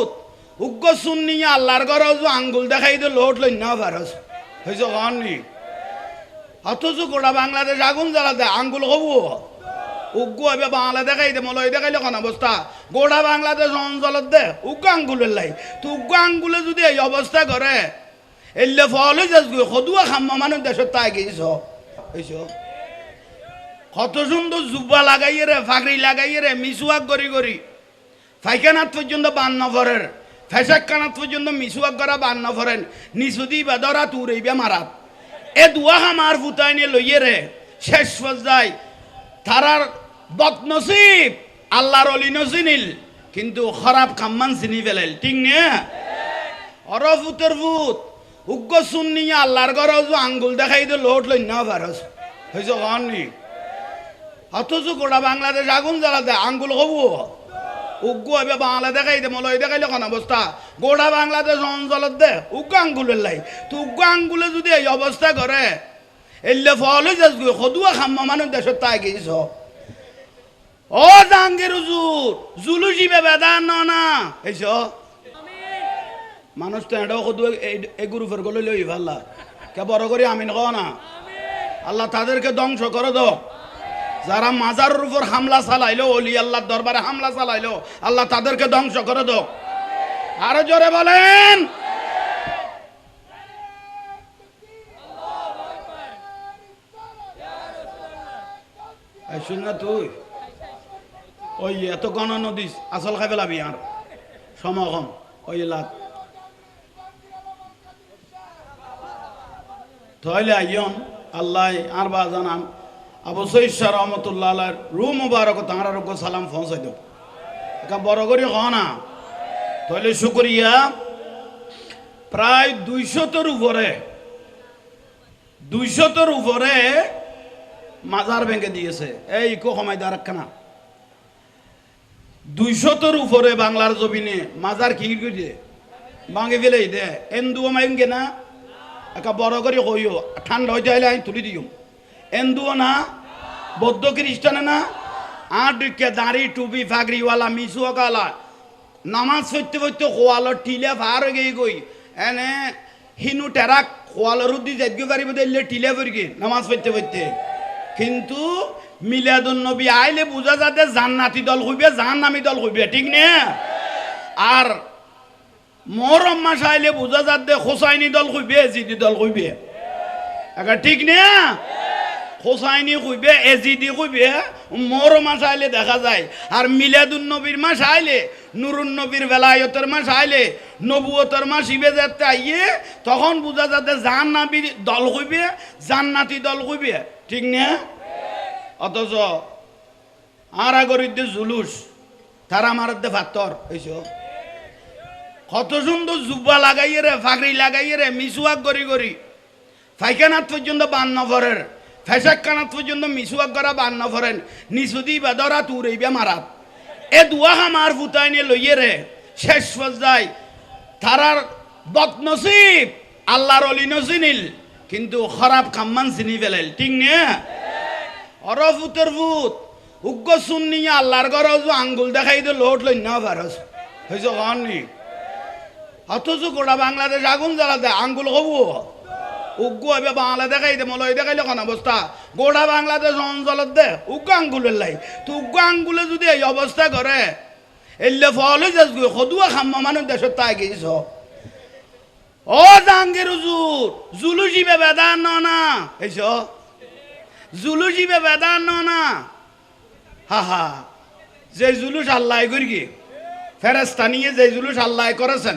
ভূত উগ্র শুননি আল্লাহর ঘর আঙ্গুল দেখাই দে লোট লই না পারস হয়েছে। কননি অথচ গোটা বাংলাদেশ আগুন জ্বালাতে আঙ্গুল হবু। উগ্র হবে বাংলা দেখাই দে, মলয় দেখাইলে কোন অবস্থা? গোটা বাংলাদেশ অঞ্চলত দে উগ্র আঙ্গুলের লাই। তো উগ্র আঙ্গুলে যদি এই অবস্থা করে, এলে ফল হয়ে যাস সদুয়া খাম্মা মানুষ দেশত তাই গেছ হয়েছ। কত সুন্দর জুব্বা লাগাইয়ে রে, ফাঁকরি লাগাইয়ে রে মিসুয়াক গড়ি গড়ি। ফাইখানাত পর্যন্ত বান নফরের ফেসাক কানাত পর্যন্ত মিসুয়াক করা বান নফরেন নিসুদি বেদরা তুরাইবে মারাত। এ দুয়া হামার ফুতাই নিয়ে লইয়ে রে, শেষ পর্যায় তারার বদনসিব, আল্লাহর অলি নসিনিল কিন্তু খারাপ কাম্মান চিনি ফেলাইল। ঠিক নে? অরফ উত্তর ভূত উগ্র শুননি আল্লাহর ঘর আঙ্গুল দেখাই দে, লোট লই না পারস হয়েছে অথচ গোটা বাংলাদেশ আগুন জ্বালাতে আঙ্গুল হবু। উগ্র হবে বাংলা দেখাই দে মলয় দেখাইলে কোন অবস্থা? গোটা বাংলাদেশ অঞ্চলত দে উগ্র আঙ্গুলের লাই। তো উগ্র আঙ্গুলে যদি এই অবস্থা করে এলে ফল হয়ে যাস সদুয়া খাম্মা মানুষ দেশত তাই গেছ ও জাহাঙ্গীর হুজুর জুলুসি বে বেদান না এইছ মানুষ তো এটাও সদু এই গ্রুপের গলে লই ভাল্লা কে বড় করে আমিন কও না? আল্লাহ তাদেরকে ধ্বংস করে দাও যারা মাজারের উপর হামলা চালাইলো অলি আল্লাহর দরবারে হামলা চালাইলো, আল্লাহ তাদেরকে ধ্বংস করে দাও আরও জোরে বলেন। শুন না তুই। ওই এত গণ নদী আসল খাই পেলাবি আর সমাগম, ওই লাগ তাহলে আইয়ন আল্লাহ আর বা জানান আবু সৈশা রহমতুল্লাহ আল্লাহর রু মুবারক তাঁর আরোগ্য সালাম পৌঁছাই দেব। একা বড় করে হ না। তাহলে শুক্রিয়া। প্রায় দুইশতর উপরে দুইশতর উপরে মাজার ভেঙে দিয়েছে। এই ইকো সময় একখানা দুইশতর উপরে বাংলার জমিনে মাজার কি করে ভাঙে ফেলেই দে। এন্দু মাইমগে না। একা বড় করে কইও ঠান্ডা হইতে হলে আমি তুলি দিও এন্দুও না? বৌদ্ধ খ্রিস্টানে না? আর ডিকে দাঁড়ি, টুপি ফাগরিওয়ালা মিসুয়ালা নামাজ পড়তে পড়তে খোয়ালো টিলে হয়ে গই গই এনে হিনু টেরাক খোয়ালোর উদ্দি যাইতে পারিব দিলে টিলে পড়ি নামাজ পড়তে পড়তে কিন্তু মিলাদুন নবী আইলে বুঝা যাতে জান্নাতি দল হইবে, জাহান্নামি দল হইবে, ঠিক নে? আর মহরম মাস আইলে বুঝা যাতে হোসাইনি দল হইবে, জিদি দল হইবে। ঠিক নে? হোসাইনি কইবে, এজিদি কইবে মোর মাস আইলে দেখা যায়। আর মিলাদুন নবীর মাস আইলে, নুরুন নবীর বেলায়তের মাস আইলে, নবুয়তের মাস ইবে যাতে আইয়ে, তখন বুঝা যাতে জান্নাবি দল কইবে, জান্নাতি দল কইবে। ঠিক না? অথচ আর আগরিদ্দে জুলুস, তারা আমার দে ফাত্তর হইছ? কত সুন্দর জুব্বা লাগাইয়ে রে ফাগরি লাগাইয়ে রে মিসুয়াক গড়ি গড়ি। ফাইখানাত পর্যন্ত বান নফরের ফেসাক কানাত পর্যন্ত মিসুয়াক করা বান নফরেন নিসুদি বেদরা তুরাইবে মারাত এ দুয়া হামার ফুতাই নিয়ে লইয়ে রে, শেষ পর্যায় তারার বদনসিব, আল্লাহর অলি নসিনিল কিন্তু খারাপ কাম্মান চিনি ফেলাইল ঠিক নে? অরফ উত্তর ভূত উগ্র শুননি আল্লাহর ঘর আঙ্গুল দেখাই দে, লোট লই না পারস কননি অথচ গোটা বাংলাদেশ আগুন জ্বালাতে আঙ্গুল হবু। উগ্র হবে বাংলা দেখাই দে, মলয় দেখাইলে কোন অবস্থা? গোটা বাংলাদেশ অঞ্চলত দে উগ্র আঙ্গুলের লাই। তো উগ্র আঙ্গুলে যদি এই অবস্থা করে, এলে ফল হয়ে যাস সদুয়া খাম্মা মানুষ দেশত তাই গেছ ও জাহাঙ্গীর হুজুর জুলুসি বে বেদান না এইছ জুলুসি বে বেদান না হা হা, যে জুলুস আল্লাহ করি কি ফেরেস্তা নিয়ে যে জুলুস আল্লাহ করেছেন।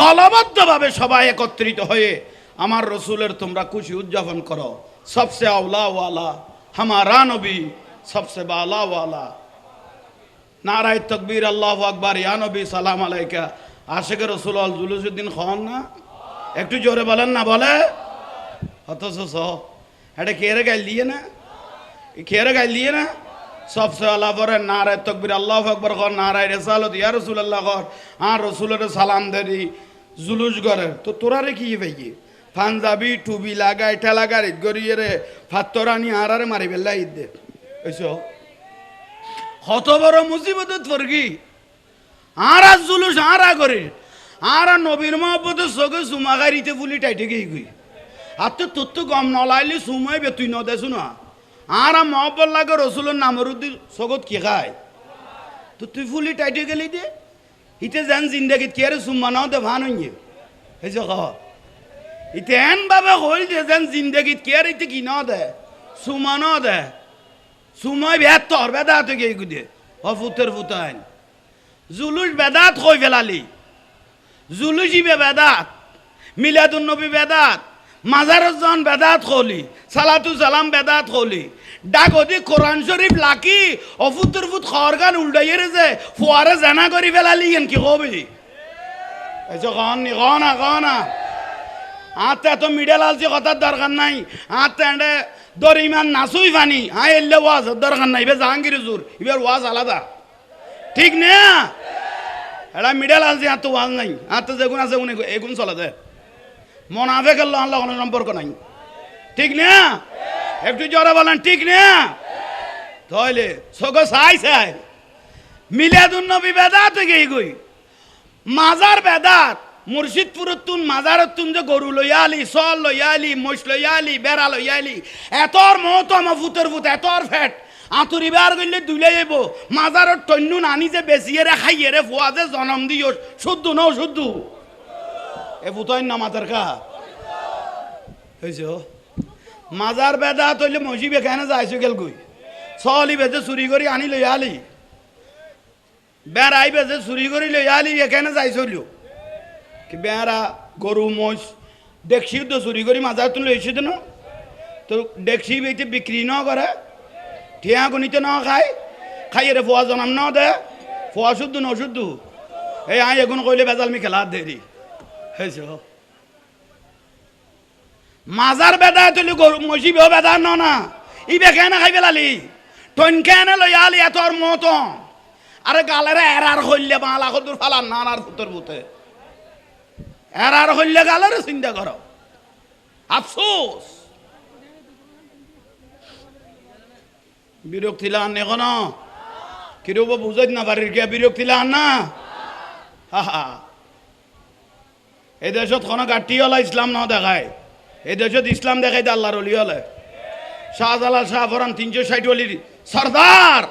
দলবদ্ধভাবে সবাই একত্রিত হয়ে আমার রসুলের তোমরা খুশি উদযাপন করো। সবসে আওলা ওয়ালা হামারা নবী সবসে বালাওয়ালা। নারায় তকবীর, আল্লাহ আকবার, ইয়া নবী, সালাম আলাইকা। আশেখ রসুল আল জুলুসুদ্দিন খান না? একটু জোরে বলেন না, বলে। অথচ স, এটা খেয়ে গাইল দিয়ে না? খেয়ে গাইল দিয়ে না? সবসে আল্লাহ পরে নারায় তকবীর, আল্লাহ আকবর, কর, নারায় রেসালত, ইয়া রসুল আল্লাহ কর। আর রসুলের সালাম দেরি, জুলুস করে। তো তোরা রে কি ভাই পাঞ্জাবি টুবি লাগাই ঠেলা গাড়ি গড়িয়ে রে ফাত্তরানি আর আরে মারি বেল্লা ঈদ দে। এইসব কত বড় মুসিবত ফরগি আর আজ জুলুস, আর আ করে। আর আর নবীর মহব্বত সগে সুমাগারিতে ফুলি টাইটে গেই গই। আর তো তোর তো গম নলাইলে সুমাই বে তুই নদেছু না। আর মহব্বত লাগে, রসুলের নামের উদ্দি সগত কি খায়? তো তুই ফুলি টাইটে গেলি দে। ইতে যেন জিন্দাগিত কি আরে সুম্মা নাও দে ভান হইয়ে। এই যে কহ ইতে এন বাবা হইল যে যেন জিন্দাগিত কি আর ইতে কি না দে? সুমা না দে। সুমাই বেত তোর বেদাত গিয়ে গুদে হ, ফুতের ফুতাইন। জুলুস বেদাত কই ফেলালি? জুলুসি বে বেদাত, মিলাদুন নবী বেদাত মাজারুজ্জান বেদাত খলি সালাতু সালাম বেদাত খলি ডাগদি কোরআন শরীফ লাকি অফুতর ফুত খরগান উল্টাইয়ে যে ফুয়ারে জানা করি ফেলালি কেন কি কবি? এসো কন নি, কনা কনা আত্মা তো মিডল আলছি কথার দরকার নাই। আত্মা এন্ডে দর ইমান নাচুই ফানি হ্যাঁ এলে ওয়াজ দরকার নাই এবার জাহাঙ্গীর জোর এবার ওয়াজ আলাদা। ঠিক না? এটা মিডল আলছি আর তো ওয়াজ নাই। আর তো যেগুন আছে উনি এগুন চলে দে। মনাফে করল আল্লাহ কোনো সম্পর্ক নাই। ঠিক না? একটু জোরে বলেন, ঠিক না? তাহলে সগো সাই সাই। মিলাদুন নবী বেদাত গই গই। মাজার বেদাত মুর্শিদপুরের তুন মাজারের তুন যে গরু লইয়ালি সল লইয়ালি মোষ লইয়ালি, বেড়া লইয়ালি, এতর মত আমার ফুতের ফুত এতর ফেট আঁতুরি বার করলে দুলে যাব মাজারের টন্নু নানি যে বেশিয়ে রে খাইয়ে রে ফুয়া যে জনম দিও শুদ্ধ ন শুদ্ধ? এ ফুতই না মাজার কা হয়েছে মাজার বেদা তৈলে মসি বেখানে যাইছো গেল গই সলি বেজে চুরি করে আনি লইয়ালি বেড়াই বেজে চুরি করে লইয়ালি এখানে যাইছিল কি বেড়া, গরু, মোষ দেখছি তো চুরি করে মাজার তুলে লইছি তো তো দেখছি বেইতে বিক্রি ন করে, ঠিয়া গণিতে ন খায় খাই রে ফোয়া জনাম ন দে, ফোয়া শুদ্ধ, ন শুদ্ধ। এই আই এগুন কইলে বেজাল মি খেলা দেরি। হয়েছে মাজার বেদা তুলি গরু মসি বেও বেদা ন না। ই বেখানে খাই পেলালি? টনখানে লইয়ালি এতর মতন? আরে গালেরে এরার হইলে বাংলা কদুর ফালান না আর ফুতর বুতে। এরার হইলে গালেরে চিন্তা করো আফসোস বিরক্তি লান এখন কিরব বুঝাই না বাড়ির কে বিরক্তি লান না? হা হা। এই দেশত কোনো গাঠিওয়ালা ইসলাম ন দেখায়। এই দেশত ইসলাম দেখাই দে আল্লাহর অলি হলে। শাহজালাল শাহফরান তিনশো ষাট অলির সর্দার।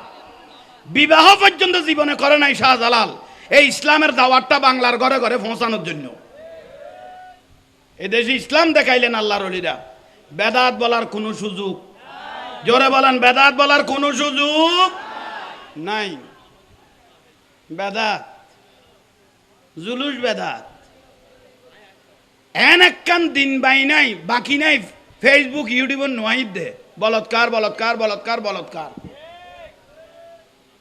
বিবাহ পর্যন্ত জীবনে করে নাই শাহজালাল। এই ইসলামের দাওয়াতটা বাংলার ঘরে ঘরে পৌঁছানোর জন্য। এই দেশে ইসলাম দেখাইলেন আল্লাহর অলিরা। বেদাত বলার কোনো সুযোগ। জোরে বলেন, বেদাত বলার কোনো সুযোগ নাই। বেদাত, জুলুস বেদাত। এন একখান দিন বাই নাই, বাকি নাই ফেসবুক ইউটিউবের নোয়াইদ দে। বলৎকার বলৎকার বলৎকার বলৎকার।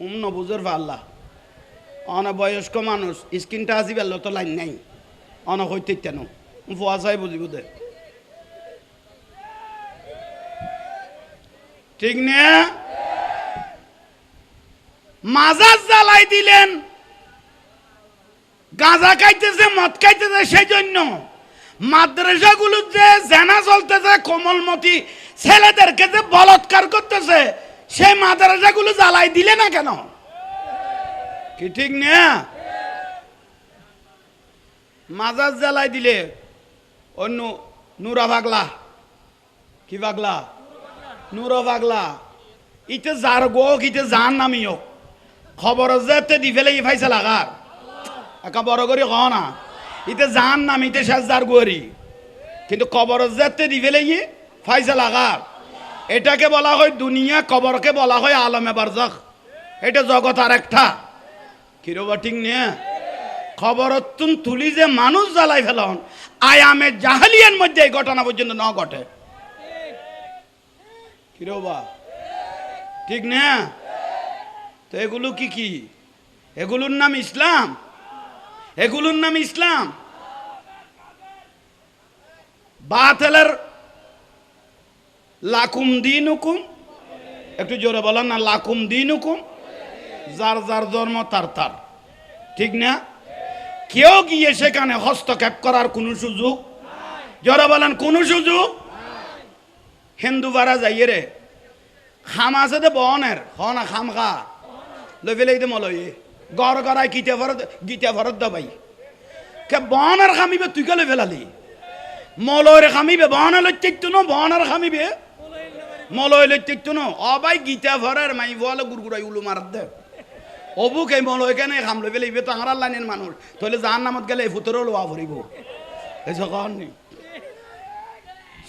উম বুঝর আল্লাহ অন বয়স্ক মানুষ স্ক্রিনটা আজি বেল তো লাইন নাই। অন হইতে কেন ফুয়া চাই বুঝিব দে। ঠিক না? মাজার জ্বালাই দিলেন। গাঁজা খাইতেছে, মদ খাইতেছে সেই জন্য মাদ্রাসাগুলো যে জেনা চলতেছে, কোমলমতি ছেলেদেরকে যে বলৎকার করতেছে, সেই মাদ্রাসাগুলো জ্বালাই দিলে না কেন? কি ঠিক না? মাজার জ্বালাই দিলে অন্য নুরা পাগলা। কি পাগলা? নুরা পাগলা। ইতে যার গো ইতে জান নামি হোক খবর যেতে দি ফেলে ই লাগার। একা বড় করে ক না। ইতে জান নাম, ইতে যার গোয়ারি কিন্তু কবর যেতে দি ফেলে ই ফাইছে লাগার এটাকে বলা হয় দুনিয়া, কবরকে বলা হয় আলমে বারজাখ। এটা জগৎ আর একটা। কিরবা ঠিক নিয়ে? খবরতুন তুলি যে মানুষ জ্বালাই ফেলন আয়ামে জাহালিয়ার মধ্যে এই ঘটনা পর্যন্ত ন ঘটে। কিরবা ঠিক না তো এগুলো কি কি? এগুলোর নাম ইসলাম? এগুলোর নাম ইসলাম। বাতেলের লাকুম দিন হুকুম একটু জোরে বলেন না, লাকুম দিন হুকুম যার যার জন্ম তার তার। ঠিক না? কেউ গিয়ে সেখানে হস্তক্ষেপ করার কোনো সুযোগ জোরে বলেন, কোনো সুযোগ হিন্দু বারা যাইয়ে রে। খাম আছে দে বনের হ না খাম খা লই ফেলে মলয়ে। গড় গড়াই গীতা ভরত গীতা ভরত দবাই। কে বনের খামিবে, তুই গেলে ফেলালি মলয়ের খামিবে বনের লইতে ন বনের খামিবে? মলয় লইতে ন। অবাই গীতা ভরের মাই বলে গুড়গুড়াই উলু মারাত দে। অবু কে মলয় কেন খাম লই ফেলে ইবে তো আমার লাইনের মানুষ তাহলে যার নামত গেলে এই ফুতরও লোয়া ভরিব এই নেই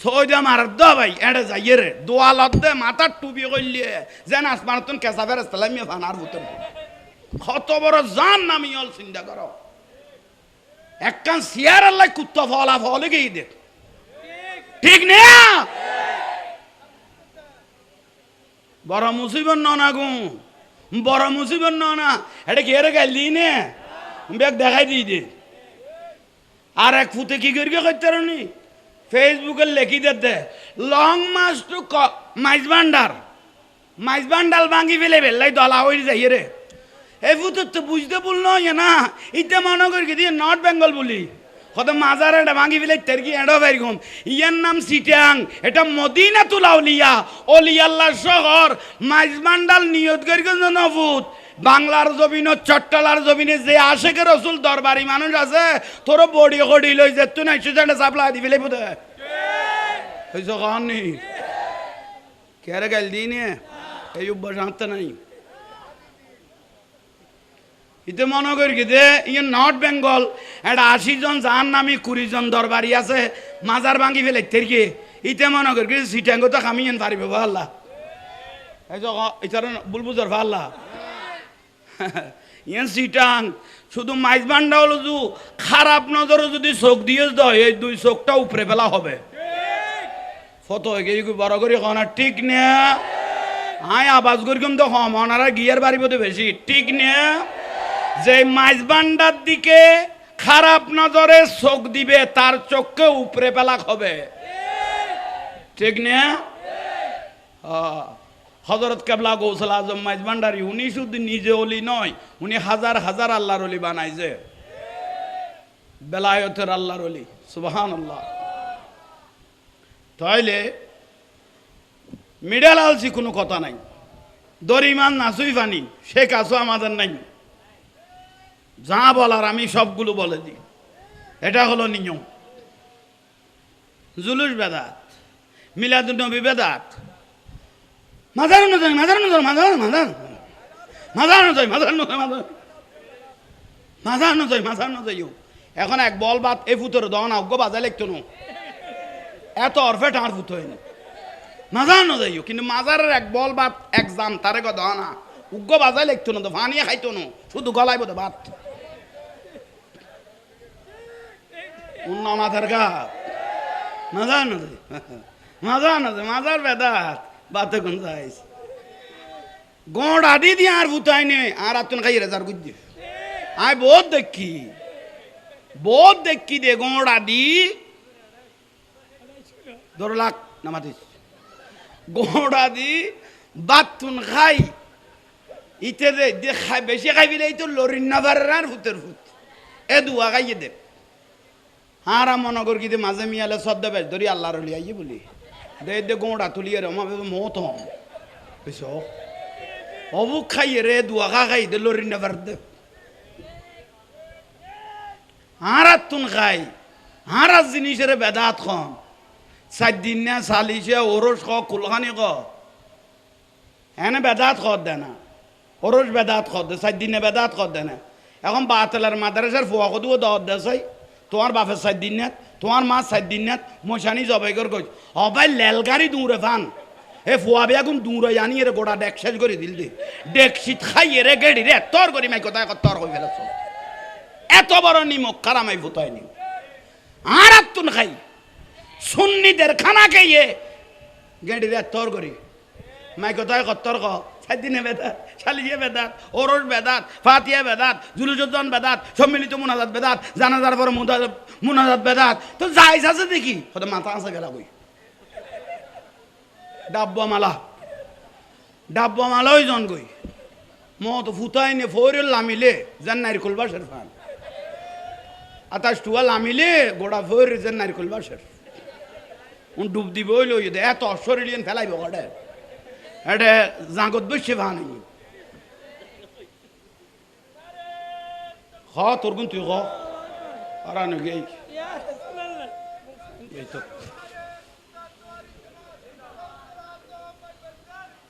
সৌদা মারার দ ভাই, এড়ে যাইয়ে রে দোয়ালত দে মাথার টুপি করলিয়ে যেন আসমান তুন কেঁচা ফেরেস তালামিয়ে ফানার ভুতর কত বড় জান নামি অল চিন্তা করো। একখান সিয়ার আল্লাহ কুত্তা ফলা ফলে গিয়ে দে ঠিক না? বড় মুসিবত ন গু। বড় মুসিবত ন এটা কি এর গাইলি নে? বেগ দেখাই দিই দে। আর এক ফুতে কি করি করতে নি? ফেসবুকে লেখি দে লং মাস টু মাইজ ভান্ডার মাইজ ভান্ডাল ভাঙি ফেলে বেল্লাই দলা হয়ে যাই রে এই ফুতে তো বুঝতে ভুল নয় না ইতে মনে করি কি দিয়ে নর্থ বেঙ্গল বলি। কত মাজার এটা ভাঙি ফেলে তের কি এডো বেরকম ইয়ার নাম সিটাং এটা মদিনা তুলা অলিয়া অলিয়াল্লাহ শহর মাইজ ভান্ডাল নিয়ত করি নফুত বাংলার জমিন, চট্টলার জমিনে যে আশেকে রসুল দরবারি মানুষ আছে তোর বডি কডি লই যে তুই নাই সুজানে চাপলা দি ফেলে বুধ হয়েছ কাহানি? কেরে গেল দিনে এই অভ্যাস আনতে নাই। ইতে মনে করি কি যে ইয়ে নর্থ বেঙ্গল একটা আশি জন যার নামি কুড়ি জন দরবারি আছে, মাজার ভাঙি ফেলে তেরকে ইতে মনে করি কি সিটাঙ্গ তো খামিয়েন পারিবে, ভাল্লা। এই যে ইতার বুলবুজর ভাল্লা। ইয়ান সিটাং শুধু মাইজ বান্ডা হলো যু খারাপ নজরে যদি চোখ দিয়ে দেয় এই দুই চোখটা উপরে ফেলা হবে। ফত হয়ে বড় করে কনা ঠিক নে। আয় আবাজ করি কম তো কম ওনারা গিয়ার বাড়িব তো বেশি, ঠিক নে। যে মাইজ বান্ডার দিকে খারাপ নজরে চোখ দিবে, তার চোখকে উপরে ফেলা হবে। ঠিক নে? হজরত কেবলা গৌসল আজম মাইজ ভান্ডারি উনি শুধু নিজে অলি নয়, উনি হাজার হাজার আল্লাহর অলি বানাইছে। বেলায়তের আল্লাহর অলি সুবাহান আল্লাহ তাইলে মিডাল আলসি কোনো কথা নাই। দরিমান নাচুই ফানি সে কাছও আমাদের নাই। যা বলার আমি সবগুলো বলে দিই। এটা হলো নিয়ম। জুলুস বেদাত মিলাদুন্নবী বেদাত। মাজার নজর মাজার নজর মাজার মাজার মাজার নজর মাজার নজর মাজার মাজার নজর মাজার নজর এখন এক বল বাদ, এ ফুতর দহন অজ্ঞ বাজা লিখতো নো। এত অরফে টাঁর ফুত হয়নি। মাজার নজর কিন্তু মাজারের এক বল বাদ, এক জাম তারে দহনা উগ্র বাজা লিখতো না, তো ফানিয়ে খাইতো না। শুধু গলায় বোধ বাদ। অন্য মাথার গা। মাজার নজর মাজার নজর মাজার বেদাত বাতে কোন যাইস গোড় আদি দিয়ে আর ভুতাই নে আর আতুন খাই রেজার গুজ্জি আয় বহুত দেখি বহুত দেখি দে গোড় আদি। ধর লাখ নামাতিস গোড় আদি বাতুন খাই, ইতে দে খাই, বেশি খাই বিলে তো লরিন না ভূতের ভূত। এ দুয়া খাইয়ে দে। হারা কর কি মাঝে মিয়ালে সদ্য বেশ ধরি আল্লাহর লিয়াইয়ে বলি। দে দে গোড়া তুলিয়ে রে আমার মত বুঝছ অবুক খাইয়ে রে, দুয়া খা খাই দে লরি নেবার দে। হারাত তুন খাই হারাত জিনিসের বেদাত কম চার দিন না চালিছে ওরস ক, কুলখানি ক। এনে বেদাত কর দে না। ওরস বেদাত কর দে চার দিনে বেদাত কর দে না। এখন বাতলার মাদ্রাসার ফুয়া কদুও দর দেশাই তোমার বাপের সাত দিন নাত, তোমার মা সাত দিন নাত মশানি জবাই কর কই হবাই লেলগাড়ি দূরে ফান এ ফুয়া বেগুন দূরে জানি এর গোড়া ডেক শেষ করে দিল দে। ডেক শীত খাই, এরে গেড়ি রে, তর করি মাই কোথায় তর হয়ে ফেলেছ এত বড় নিমক কারামাই ভুতাই নি আর তুন খাই। সুন্নিদের খানা খাইয়ে গেড়ি রে, তর করি। মাই কোথায় কত্তর ক? সাদিনে বেদাত, শালিয়ে বেদাত, ওরস বেদাত, ফাতিয়া বেদাত, জুলুজুদ্দান বেদাত, সম্মিলিত মুনাজাত বেদাত, জানাজার পর মুনাজাত বেদাত। তো যাইস আছে দেখি? হয়তো মাথা আছে গেলা কই? ডাব্বা মালা ডাব্বা মালা জন গই মত ফুতাই নে ফোরেল লামিলে যেন নারিকল বাসের ফান। আতাশ টুয়া লামিলে, গোড়া ফোর যেন নারিকল উন ডুব দিব এত অশ্বরিলিয়ন ফেলাইব গড়ে। এটা জাগত বসে ভান। হ তোর গুণ তুই হ। আর